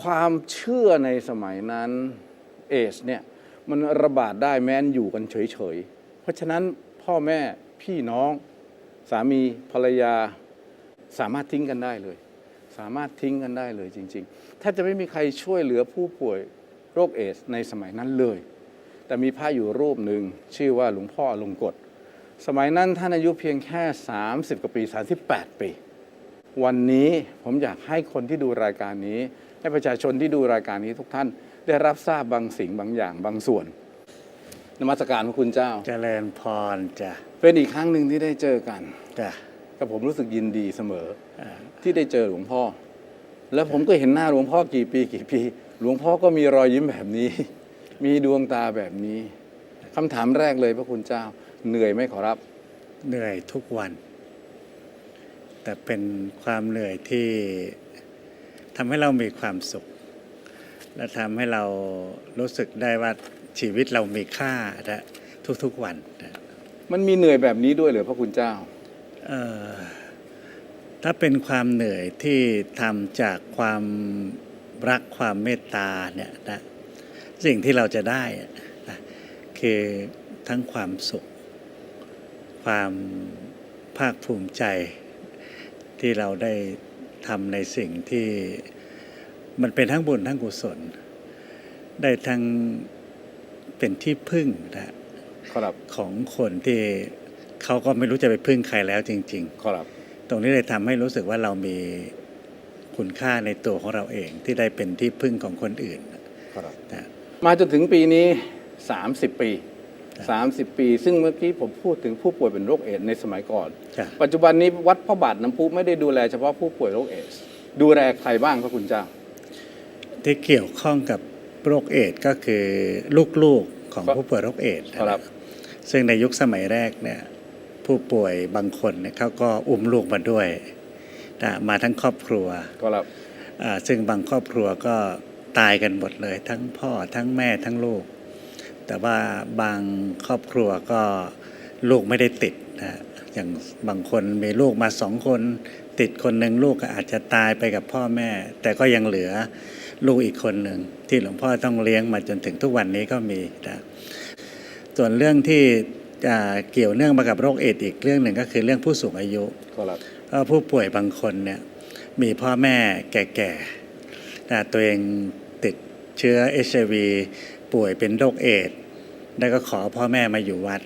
ความเชื่อในสมัยนั้นเอสเนี่ยมันระบาดได้แม้นอยู่กันเฉยๆ เพราะฉะนั้นพ่อแม่พี่น้อง สามีภรรยาสามารถทิ้งกันได้เลย สามารถทิ้งกันได้เลยจริงๆแทบจะไม่มีใครช่วยเหลือผู้ป่วยโรคเอสในสมัยนั้นเลย แต่มีพระอยู่รูปหนึ่งชื่อว่าหลวงพ่ออลงกฎสมัยนั้นท่านอายุเพียงแค่ 30กว่าปี 38 ปี วันนี้ผมอยากให้คนที่ดูรายการนี้ ให้ประชาชนที่ดูรายการนี้ทุกท่านได้รับทราบบางสิ่งบางอย่างบางส่วน นมัสการพระคุณเจ้า เจริญพรจ้ะเป็นอีกครั้งหนึ่งที่ได้เจอกันจ้ะกับผมรู้สึกยินดีเสมออ่าที่ได้เจอหลวงพ่อ แล้วผมก็เห็นหน้าหลวงพ่อกี่ปีกี่ปี หลวงพ่อก็มีรอยยิ้มแบบนี้ มีดวงตาแบบนี้คำถามแรกเลยพระคุณเจ้า เหนื่อยไหมขอรับ เหนื่อยทุกวัน แต่เป็นความเหนื่อยที่ทำให้เรามีความสุข และทำให้เรารู้สึกได้ว่าชีวิตเรามีค่านะทุกๆวันนะมันมีเหนื่อยแบบนี้ด้วยเหรอพระคุณเจ้าเอ่อถ้าเป็นความเหนื่อยที่ทำจากความรักความเมตตาเนี่ยนะสิ่งที่เราจะได้อะนะคือทั้งความสุข ความภาคภูมิใจ ที่เราได้ทำในสิ่งที่มันเป็นทั้งบุญทั้งกุศล ได้ทั้งเป็นที่พึ่งนะครับของคนที่เขาก็ไม่รู้จะไปพึ่งใครแล้วจริงครับๆตรงนี้เลยทำให้รู้สึกว่าเรามีคุณค่าในตัวของเราเองที่ได้เป็นที่พึ่งของคนอื่น ครับ นะ มาจนถึงปีนี้ 30 ปี 30 ปี ซึ่งเมื่อกี้ผมพูดถึงผู้ป่วยเป็นโรคเอดส์ในสมัยก่อนจ้ะปัจจุบันนี้วัดพระบาทน้ำพุไม่ได้ดูแลเฉพาะผู้ป่วยโรคเอดส์ดูแลใครบ้างพระคุณเจ้า ที่เกี่ยวข้องกับโรคเอดส์ก็คือลูกๆของครับ ผู้ป่วยโรคเอดส์ครับ ซึ่งในยุคสมัยแรกเนี่ยผู้ป่วยบางคนเนี่ยเขาก็อุ้มลูกมาด้วยนะมาทั้งครอบครัวครับ อ่าซึ่งบางครอบครัวก็ตายกันหมดเลย ทั้งพ่อทั้งแม่ทั้งลูก แต่ว่าบางครอบครัวก็ลูกไม่ได้ติดนะอย่างบางคนมีลูกมาสองคน ติดคนหนึ่งลูกก็อาจจะตายไปกับพ่อแม่ แต่ก็ยังเหลือลูกอีกคนหนึ่งที่หลวงพ่อต้องเลี้ยงมาจนถึงทุกวันนี้ก็มีนะส่วนเรื่องที่อ่าเกี่ยวเนื่องมากับโรคเอดส์อีกเรื่องหนึ่งก็คือเรื่องผู้สูงอายุครับเพราะผู้ป่วยบางคนเนี่ยมีพ่อแม่แก่ๆนะตัวเองติดเชื้อเอชวี ป่วยเป็นโรคเอดส์แล้วก็ขอพ่อแม่มาอยู่วัด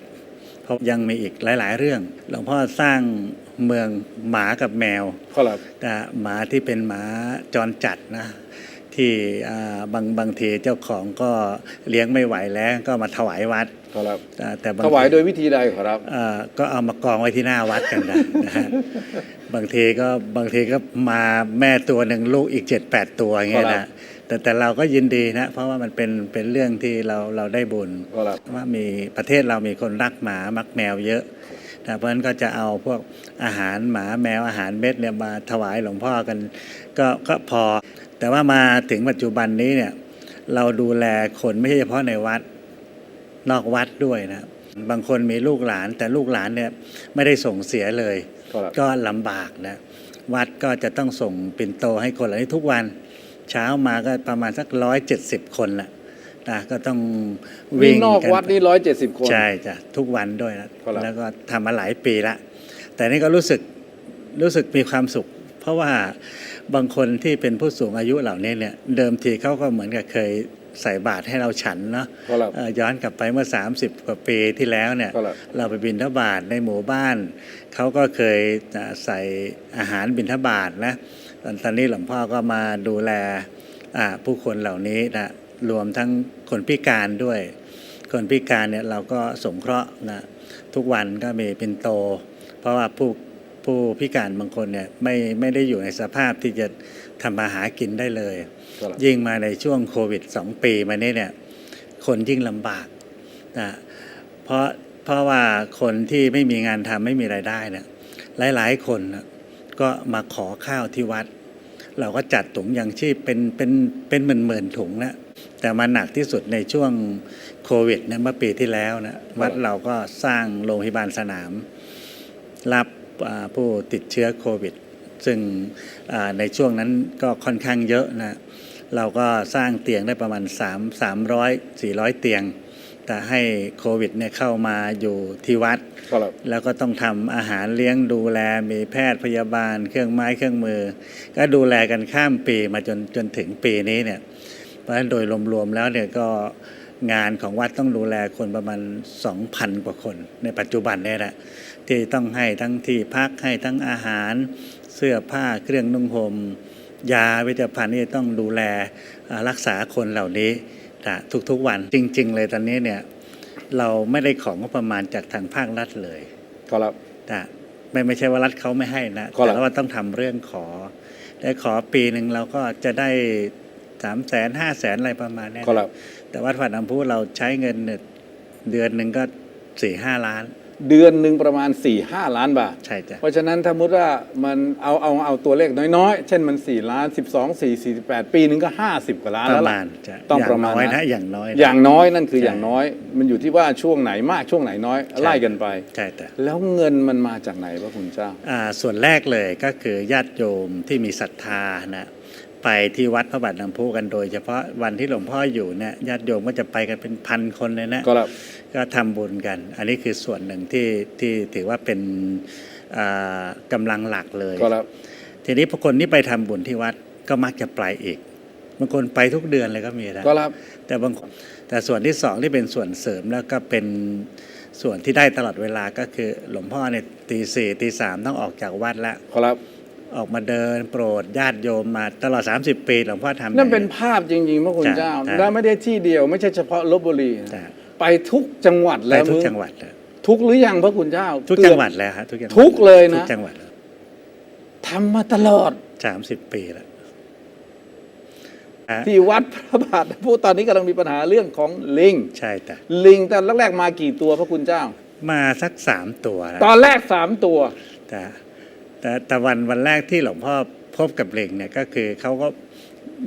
เพราะยังมีอีกหลาย ๆ เรื่อง หลวงพ่อสร้างเมืองหมากับแมวครับนะหมาที่เป็นหมาจรจัดนะ ที่อ่าบางบางทีเจ้าของก็เลี้ยงไม่ไหวแล้วก็มาถวายวัดครับอ่าแต่บางถวายทีโดยวิธีใดครับเอ่อก็เอามากองไว้ที่หน้าวัดกันนะนะฮะบางทีก็บางทีก็มาแม่ตัวหนึ่งลูกอีกเจ็ดแปดตัวอย่างเงี้ยครันะบ แต่แต่เราก็ยินดีนะ เพราะว่ามันเป็นเป็นเรื่องที่เราเราได้บุญครับว่ามีประเทศเรามีคนรักหมามักแมวเยอะนะเพราะฉะนั้นก็จะเอาพวกอาหารหมาแมวอาหารเม็ดเนี่ยมาถวายหลวงพ่อกันก็ก็พอ แต่ว่ามาถึงปัจจุบันนี้เนี่ยเราดูแลคนไม่ใช่เฉพาะในวัดนอกวัดด้วยนะบางคนมีลูกหลานแต่ลูกหลานเนี่ยไม่ได้ส่งเสียเลยครับก็ลำบากนะวัดก็จะต้องส่งปิ่นโตให้คนเหล่านี้ทุกวัน เช้ามาก็ประมาณสักร้อยเจ็ดสิบคนละนะก็ต้องวิ่วิ่งงนอกกัวัดนี่ร้อยเจ็ดสิบคน ใช่จ้ะทุกวันด้วยนะครับ แล้วก็ทำมาหลายปีละ แต่นี่ก็รู้สึกรู้สึกมีความสุข เพราะว่าบางคนที่เป็นผู้สูงอายุเหล่านี้เนี่ยเดิมทีเขาก็เหมือนกับเคยใส่บาตรให้เราฉันเนาะ ครับเอ่อย้อนกลับไปเมื่อ 30 กว่าปีที่แล้วเนี่ยครับ เราไปบินทบาทในหมู่บ้าน เขาก็เคยจะใส่อาหารบินทบาทนะ ตอนตอนนี้หลวงพ่อก็มาดูแลอ่าผู้คนเหล่านี้นะรวมทั้งคนพิการด้วย คนพิการเนี่ยเราก็สงเคราะห์นะทุกวันก็มีปินโต เพราะว่าผู้ผู้พิการบางคนเนี่ยไม่ไม่ได้อยู่ในสภาพที่จะทำมาหากินได้เลยครับยิ่งมาในช่วงโควิด 2 ปีมานี้เนี่ยคนยิ่งลำบากนะเพราะเพราะว่าคนที่ไม่มีงานทำไม่มีรายได้เนี่ยหลาย ๆ คนน่ะ ก็มาขอข้าวที่วัด เราก็จัดถุงยังชีพเป็นเป็นเป็นหมื่นหมื่นถุงนะแต่มาหนักที่สุดในช่วงโควิดเนี่ยเมื่อปีที่แล้วนะวัดเราก็สร้างโรงพยาบาลสนาม รับผู้ติดเชื้อโควิด ซึ่งในช่วงนั้นก็ค่อนข้างเยอะนะเราก็สร้างเตียงได้ประมาณ 3 300 400 เตียง แต่ให้โควิดเนี่ยเข้ามาอยู่ที่วัด ครับแล้วก็ต้องทำอาหารเลี้ยงดูแลมีแพทย์พยาบาล เครื่องไม้เครื่องมือ ก็ดูแลกันข้ามปีมาจนจนถึงปีนี้เนี่ยเพราะฉะนั้นโดยรวมๆแล้วเนี่ยก็งานของวัดต้องดูแลคนประมาณ 2,000 กว่าคน ในปัจจุบันเนี่ยแหละที่ต้องให้ทั้งที่พักให้ทั้งอาหารเสื้อผ้าเครื่องนุ่งห่มยาวิทยาภัณฑ์ที่ต้องดูแลอ่ารักษาคนเหล่านี้นะ ทุกๆวันจริง ๆ เลยตอนนี้เนี่ยเราไม่ได้ของงบประมาณจากทางภาครัฐเลยครับนะไม่ไม่ใช่ว่ารัฐเขาไม่ให้นะก็แล้วแต่ว่าต้องทำเรื่องขอและขอปีหนึ่งเราก็จะได้สามแสนห้าแสนอะไรประมาณเนี้ยครับแต่วัดผ่านน้ำพุเราใช้เงินเนี่ยเดือนหนึ่งก็สี่ห้าล้าน เดือนหนึ่งประมาณ4ี่ห้าล้านบาท ใช่จ้ะ เพราะฉะนั้นถ้ามุติว่ามันเอาเอาเอาตัวเลขน้อยๆ เช่นมัน 4 ล้าน 12 4 48 ปีหนึงก็ 50 กว่าล้านปแล้วระล่ะมาณจะต้องย่ประมาณน้อยนั้นะนอย่างน้อยนะอย่างน้อยนั่นคือใช่อย่างน้อย มันอยู่ที่ว่าช่วงไหนมากช่วงไหนน้อยไล่กันไป ใช่แต่แล้วเงินมันมาจากไหนพระคุณเจ้า อ่าส่วนแรกเลยก็คือญาติโยมที่มีศรัทธานะ ไปที่วัดพระบาทน้ำพุกันโดย เฉพาะวันที่หลวงพ่ออยู่เนี่ยญาติโยมก็จะไปกันเป็นพันคนเลยนะก็แล้วก็ทำบุญกัน อันนี้คือส่วนหนึ่งที่ที่ถือว่าเป็นอ่ากำลังหลักเลยก็แล้วทีนี้พอคนที่ไปทำบุญที่วัดก็มักจะไปอีกบางคนไปทุกเดือนเลยก็มีนะก็แล้วแต่บางคนแต่ส่วนที่สองที่เป็นส่วนเสริมแล้วก็เป็นส่วนที่ได้ตลอดเวลาก็คือหลวงพ่อเนี่ยตีสี่ตีสามต้องออกจากวัดแล้วก็แล้ว ออกมาเดินโปรดญาติโยมมาตลอด 30 ปีหลวงพ่อทำนั่นเป็นอย่างภาพจริงๆพระคุณเจ้าใช่และไม่ได้ที่เดียว ไม่ใช่เฉพาะลบบุรีนะใช่ไปทุกจังหวัดไปแล้วทุกมึงจังหวัดเลยทุกหรือยังพระคุณเจ้า ทุกเอบจังหวัดแล้วฮะทุกจังหวัดทุกเลยนะทุกจังหวัดทำมาตลอดสามสิบปีแล้วอะที่วัดพระบาทน้ำพุตอนนี้กำลังมีปัญหาเรื่องของลิง ใช่แต่ลิงแต่แรกๆมากี่ตัวพระคุณเจ้า มาสักสามตัวแล้วตอนแรกสามตัวแต่ แต่แต่วันวันแรกที่หลวงพ่อพบกับลิงเนี่ยก็คือเขาก็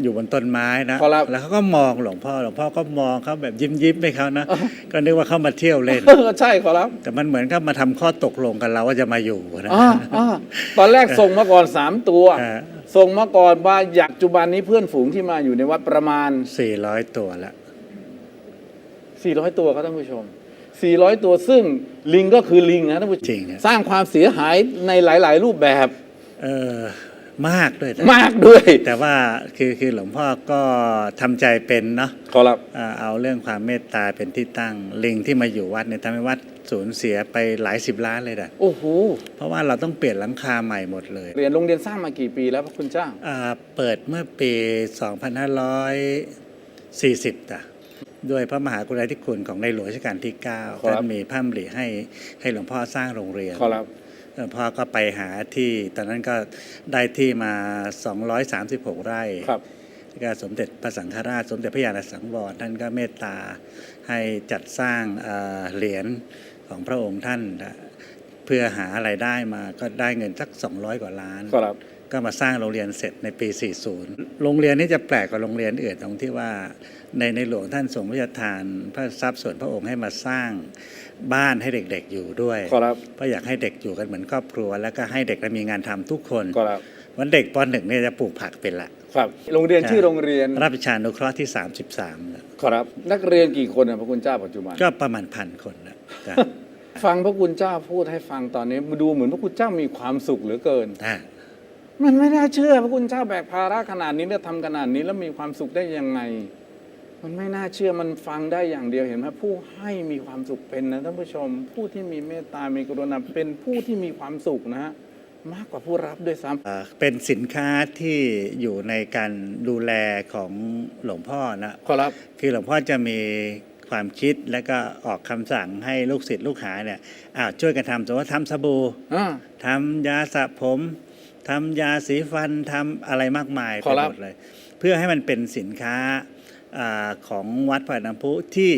อยู่บนต้นไม้นะขอรับแล้วเขาก็มองหลวงพ่อหลวงพ่อก็มองเขาแบบยิ้มยิ้มๆให้เขานะอ๋อก็นึกว่าเขามาเที่ยวเล่นใช่ขอรับแต่มันเหมือนกับมาทำข้อตกลงกันเราว่าจะมาอยู่นะอ่าอ่าตอนแรกส่งมาก่อนสามตัวอ่าส่งมาก่อนว่าอยากจุบันนี้เพื่อนฝูงที่มาอยู่ในวัดประมาณสี่ร้อยตัวละ400 ตัวครับท่านผู้ชม 400 ตัวซึ่งลิงก็คือลิงนะท่านผู้ชมจริงอะสร้างความเสียหายในหลาย ๆ รูปแบบเออมากด้วยนะมากด้วยแต่ว่าคือคือหลวงพ่อก็ทำใจเป็นเนาะขอรับอ่าเอาเรื่องความเมตตาเป็นที่ตั้งลิงที่มาอยู่วัดเนี่ยทำให้วัดสูญเสียไปหลายสิบล้านเลยนะโอ้โห เพราะว่าเราต้องเปลี่ยนหลังคาใหม่หมดเลยเรียนโรงเรียนสร้างมากี่ปีแล้วพระคุณเจ้า อ่าเปิดเมื่อปี 2540จ้ะ ด้วยพระมหากรุณาธิคุณของในหลวงรัชกาลที่ครับ9ท่านมีพระดำริให้ให้หลวงพ่อสร้างโรงเรียนขอรับหลวงพ่อก็ไปหาที่ตอนนั้นก็ได้ที่มา 236 ไร่ครับก็สมเด็จพระสังฆราช สมเด็จพระญาณสังวรท่านก็เมตตาให้จัดสร้างเอ่อเหรียญของพระองค์ท่านนะเพื่อหาไรายได้มาก็ได้เงินสัก 200 กว่าล้านขอรับ ก็มาสร้างโรงเรียนเสร็จในปี 40 โรงเรียนนี้จะแปลกกว่าโรงเรียนอื่นตรงที่ว่าในในหลวงท่านทรงพระราชทาน พระทรัพย์ส่วนพระองค์ให้มาสร้างบ้านให้เด็กๆอยู่ด้วยขอรับเพราะอยากให้เด็กอยู่กันเหมือนครอบครัว แล้วก็ให้เด็กได้มีงานทำทุกคนขอรับวันเด็กปหนึ่งเนี่ยจะปลูกผักเป็นละครับ โรงเรียนชื่อโรงเรียนรับประชานุเคราะห์ที่ 33นะขอรับนักเรียนกี่คนนะพระคุณเจ้าปัจจุบันก็ประมาณพันคนนะจ้ะฟังพระคุณเจ้าพูดให้ฟังตอนนี้ดูเหมือนพระคุณเจ้ามีความสุขเหลือเกินอะ มันไม่น่าเชื่อ พระคุณเจ้าแบกภาระขนาดนี้แล้วทำขนาดนี้แล้วมีความสุขได้ยังไง มันไม่น่าเชื่อมันฟังได้อย่างเดียวเห็นไหมผู้ให้มีความสุขเป็นนะท่านผู้ชม ผู้ที่มีเมตตามีกรุณาเป็นผู้ที่มีความสุขนะฮะมากกว่าผู้รับด้วยซ้ำเอ่อเป็นสินค้าที่อยู่ในการดูแลของหลวงพ่อนะขอรับ คือหลวงพ่อจะมีความคิดแล้วก็ออกคำสั่งให้ลูกศิษย์ลูกหาเนี่ยอ้าวช่วยกันทำสมมติว่าทำสบู่อ่าทำยาสระผม ทำยาสีฟันทำอะไรมากมายขอไปรับหมดเลย เพื่อให้มันเป็นสินค้าอาของวัดพระน้ำพุที่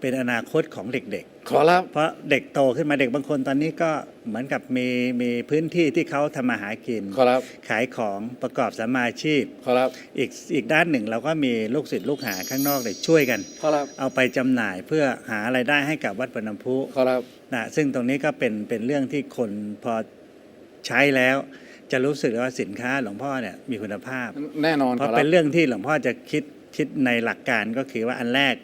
เป็นอนาคตของเด็กขอรับๆเพราะเด็กโตขึ้นมาเด็กบางคนตอนนี้ก็เหมือนกับมีมีพื้นที่ที่เขาทำมาหากิน ขอรับ ขายของประกอบสมมาอาชีพ ขอรับ อีกอีกด้านหนึ่งเราก็มีลูกศิษย์ลูกหาข้างนอกเนี่ยช่วยกัน ขอรับ เอาไปจำหน่ายเพื่อหาไรายได้ให้กับวัดปน้ำพุ ขอรับ นะซึ่งตรงนี้ก็เป็นเป็นเรื่องที่คนพอใช้แล้ว จะรู้สึกเลยว่าสินค้าหลวงพ่อเนี่ยมีคุณภาพ แน่นอนเพคราะรับเป็นเรื่องที่หลวงพ่อจะคิดคิดในหลักการก็คือว่าอันแรก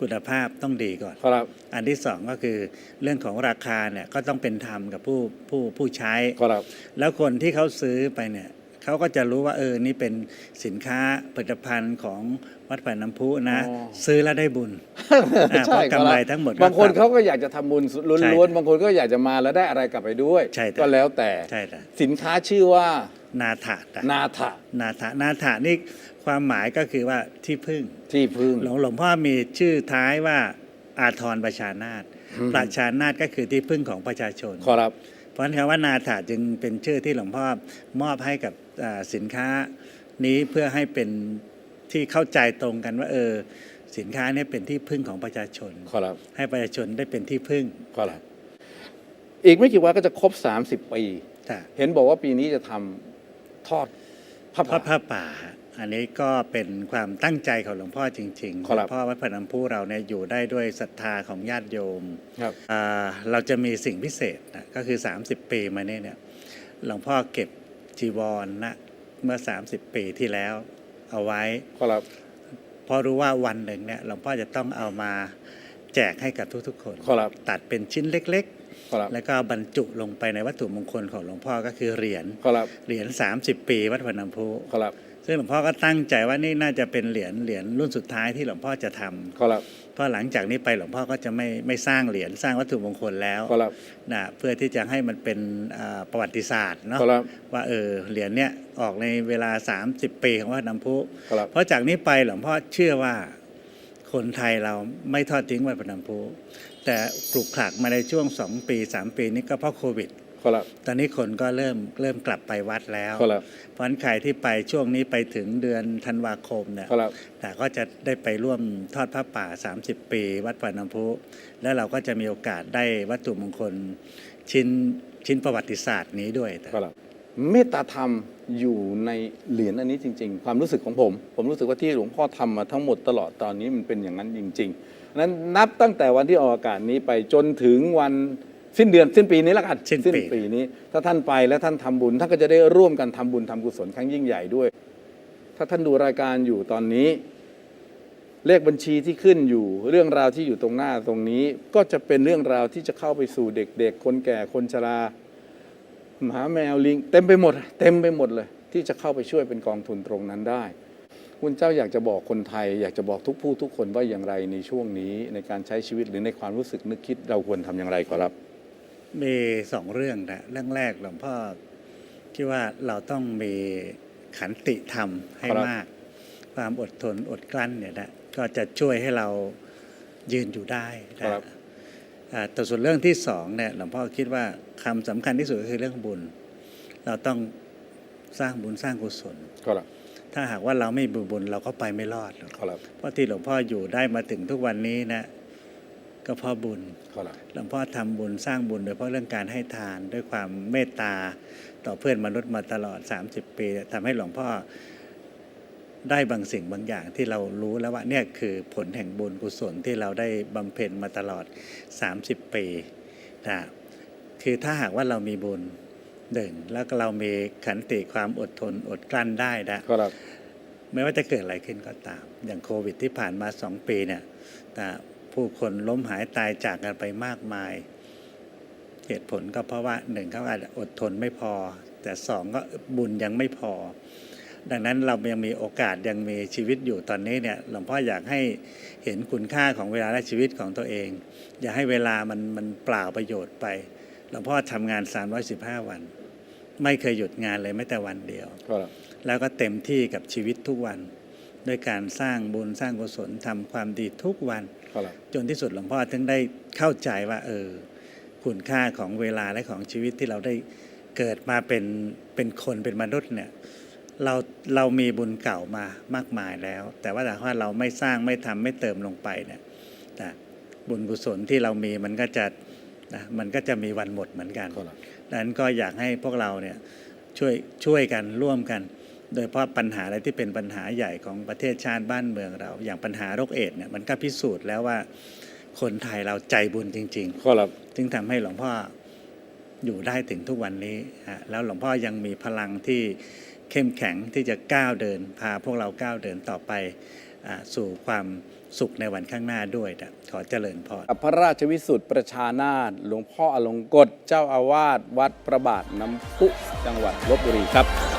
คุณภาพต้องดีก่อนครับอันที่สองก็คือเรื่องของราคาเนี่ยก็ต้องเป็นธรรมกับผู้ผู้ผู้ใช้ครับแล้วคนที่เขาซื้อไปเนี่ย เขาก็จะรู้ว่าเออนี่เป็นสินค้าผลิตภัณฑ์ของวัดป่าน้ำพุนะ อ๋อ ซื้อแล้วได้บุญอ่าเพราะกำไรทั้งหมดก็ บางคนเขาก็อยากจะทำบุญใช่ล้วนๆบางคนก็อยากจะมาแล้วได้อะไรกลับไปด้วย ใช่ครับ ก็แล้วแต่ใช่แต่สินค้าชื่อว่านาถะนะนาถะนาถะนาถะนี่ความหมายก็คือว่าที่พึ่ง ที่พึ่ง หลวงหลวงพ่อมีชื่อท้ายว่าอาทรประชานาตอืม ประชานาตก็คือที่พึ่งของประชาชนครับ เพราะฉะนั้นคำว่านาถาจึงเป็นชื่อที่หลวงพ่อมอบให้กับอ่า สินค้านี้เพื่อให้เป็นที่เข้าใจตรงกันว่าเออสินค้าเนี้เป็นที่พึ่งของประชาชน ครับ ให้ประชาชนได้เป็นที่พึ่งครับ อีกไม่กี่วันก็จะครบ 30 ปี ค่ะเห็นบอกว่าปีนี้จะทำทอดพระพระป่าผ้าป่า อันนี้ก็เป็นความตั้งใจของหลวงพ่อจริงๆครับหลวงพ่อวัดพระน้ำพุเราเนี่ยอยู่ได้ด้วยศรัทธาของญาติโยม ครับ อ่าเราจะมีสิ่งพิเศษนะก็คือ 30 ปีมาเนี่ยเนี่ยหลวงพ่อเก็บ จีวรนะเมื่อ 30 ปีที่แล้วเอาไว้ครับเพราะรู้ว่าวันหนึ่งเนี่ยหลวงพ่อจะต้องเอามาแจกให้กับทุกๆคนครับตัดเป็นชิ้นเล็กครับๆแล้วก็บรรจุลงไปในวัตถุมงคลของหลวงพ่อก็คือเหรียญครับเหรียญ 30 ปีวัดพนันพุครับซึ่งหลวงพ่อก็ตั้งใจว่านี่น่าจะเป็นเหรียญเหรียญรุ่นสุดท้ายที่หลวงพ่อจะทำครับ เพราะหลังจากนี้ไปหลวงพ่อก็จะไม่ไม่สร้างเหรียญสร้างวัตถุมงคลแล้วครับนะเพื่อที่จะให้มันเป็นอ่าประวัติศาสตร์เนาะครับว่าเออเหรียญเนี้ยออกในเวลา 30 ปีของวัดน้ำพุครับเพราะจากนี้ไปหลวงพ่อเชื่อว่าคนไทยเราไม่ทอดทิ้งวัดพระน้ำพุแต่ปลุกขลักมาในช่วงสองปีสามปีนี้ก็เพราะโควิด ครับ ตอนนี้คนก็เริ่มเริ่มกลับไปวัดแล้ว ครับ เพราะฉะนั้นใครที่ไปช่วงนี้ไปถึงเดือนธันวาคมเนี่ยครับ แต่ก็จะได้ไปร่วมทอดพระป่า 30 ปี วัดป่าน้ำพุ แล้วเราก็จะมีโอกาสได้วัตถุมงคลชิ้นชิ้นประวัติศาสตร์นี้ด้วยครับ เมตตาธรรมอยู่ในเหรียญอันนี้จริง ๆ ความรู้สึกของผม ผมรู้สึกว่าที่หลวงพ่อทำมาทั้งหมดตลอดตอนนี้มันเป็นอย่างนั้นจริงๆนั้นนับตั้งแต่วันที่ออกอากาศนี้ไปจนถึงวัน สิ้นเดือนสิ้นปีนี้แล้วกันสิ้นปี ปีนี้ ถ้าท่านไปและท่านทำบุญท่านก็จะได้ร่วมกันทำบุญทำกุศลครั้งยิ่งใหญ่ด้วย ถ้าท่านดูรายการอยู่ตอนนี้ เลขบัญชีที่ขึ้นอยู่เรื่องราวที่อยู่ตรงหน้าตรงนี้ ก็จะเป็นเรื่องราวที่จะเข้าไปสู่เด็กๆ คนแก่คนชราหมาแมวลิง เต็มไปหมด เต็มไปหมดเลย ที่จะเข้าไปช่วยเป็นกองทุนตรงนั้นได้ คุณเจ้าอยากจะบอกคนไทย อยากจะบอกทุกผู้ทุกคนว่าอย่างไรในช่วงนี้ในการใช้ชีวิตหรือในความรู้สึกนึกคิดเราควรทำอย่างไรขอรับ มีสองเรื่องนะเรื่องแรกหลวงพ่อคิดว่าเราต้องมีขันติธรรมให้ครับมาก ความอดทนอดกลั้นเนี่ยนะก็จะช่วยให้เรายืนอยู่ได้นะครับอ่าแต่ส่วนเรื่องที่สองเนี่ยหลวงพ่อคิดว่าคำสำคัญที่สุดก็คือเรื่องบุญ เราต้องสร้างบุญสร้างกุศลขอรับถ้าหากว่าเราไม่มีบุญเราก็ไปไม่รอดหรอกขอรับเพราะที่หลวงพ่ออยู่ได้มาถึงทุกวันนี้นะ ก็เพราะบุญขอรับหลวงพ่อทำบุญสร้างบุญโดยเฉพาะเรื่องการให้ทานด้วยความเมตตาต่อเพื่อนมนุษย์มาตลอด 30 ปีทำให้หลวงพ่อได้บางสิ่งบางอย่างที่เรารู้แล้วว่าเนี่ยคือผลแห่งบุญกุศลที่เราได้บำเพ็ญมาตลอด 30 ปีนะคือถ้าหากว่าเรามีบุญหนึ่งแล้วก็เรามีขันติความอดทนอดกลั้นได้นะขอรับไม่ว่าจะเกิดอะไรขึ้นก็ตาม อย่างโควิดที่ผ่านมาสองปีเนี่ยนะ ผู้คนล้มหายตายจากกันไปมากมาย เหตุผลก็เพราะว่าหนึ่งเขาอาจจะอดทนไม่พอ แต่สองก็บุญยังไม่พอ ดังนั้นเรายังมีโอกาสยังมีชีวิตอยู่ตอนนี้เนี่ยหลวงพ่ออยากให้เห็นคุณค่าของเวลาและชีวิตของตัวเอง อย่าให้เวลามันมันเปล่าประโยชน์ไปหลวงพ่อทำงาน 315 วัน ไม่เคยหยุดงานเลยแม้แต่วันเดียวขอรับแล้วก็เต็มที่กับชีวิตทุกวัน ด้วยการสร้างบุญสร้างกุศลทำความดีทุกวันขอรับจนที่สุดหลวงพ่อถึงได้เข้าใจว่าเออคุณค่าของเวลาและของชีวิตที่เราได้เกิดมาเป็นเป็นคนเป็นมนุษย์เนี่ยเราเรามีบุญเก่ามามากมายแล้ว แต่ว่าถ้าว่าเราไม่สร้างไม่ทำไม่เติมลงไปเนี่ยนะบุญกุศลที่เรามีมันก็จะนะมันก็จะมีวันหมดเหมือนกันขอรับดังนั้นก็อยากให้พวกเราเนี่ยช่วยช่วยกันร่วมกัน โดยเฉพาะปัญหาอะไรที่เป็นปัญหาใหญ่ของประเทศชาติบ้านเมืองเรา อย่างปัญหาโรคเอดส์เนี่ยมันก็พิสูจน์แล้วว่าคนไทยเราใจบุญจริงขอรับๆจึงทำให้หลวงพ่ออยู่ได้ถึงทุกวันนี้ฮะแล้วหลวงพ่อยังมีพลังที่เข้มแข็งที่จะก้าวเดิน พาพวกเราก้าวเดินต่อไปอ่าสู่ความสุขในวันข้างหน้าด้วยนะขอเจริญพรกับพระราชวิสุทธิประชานาถหลวงพ่ออลงกฎเจ้าอาวาสวัดพระบาทน้ำพุจังหวัดลบบุรีครับ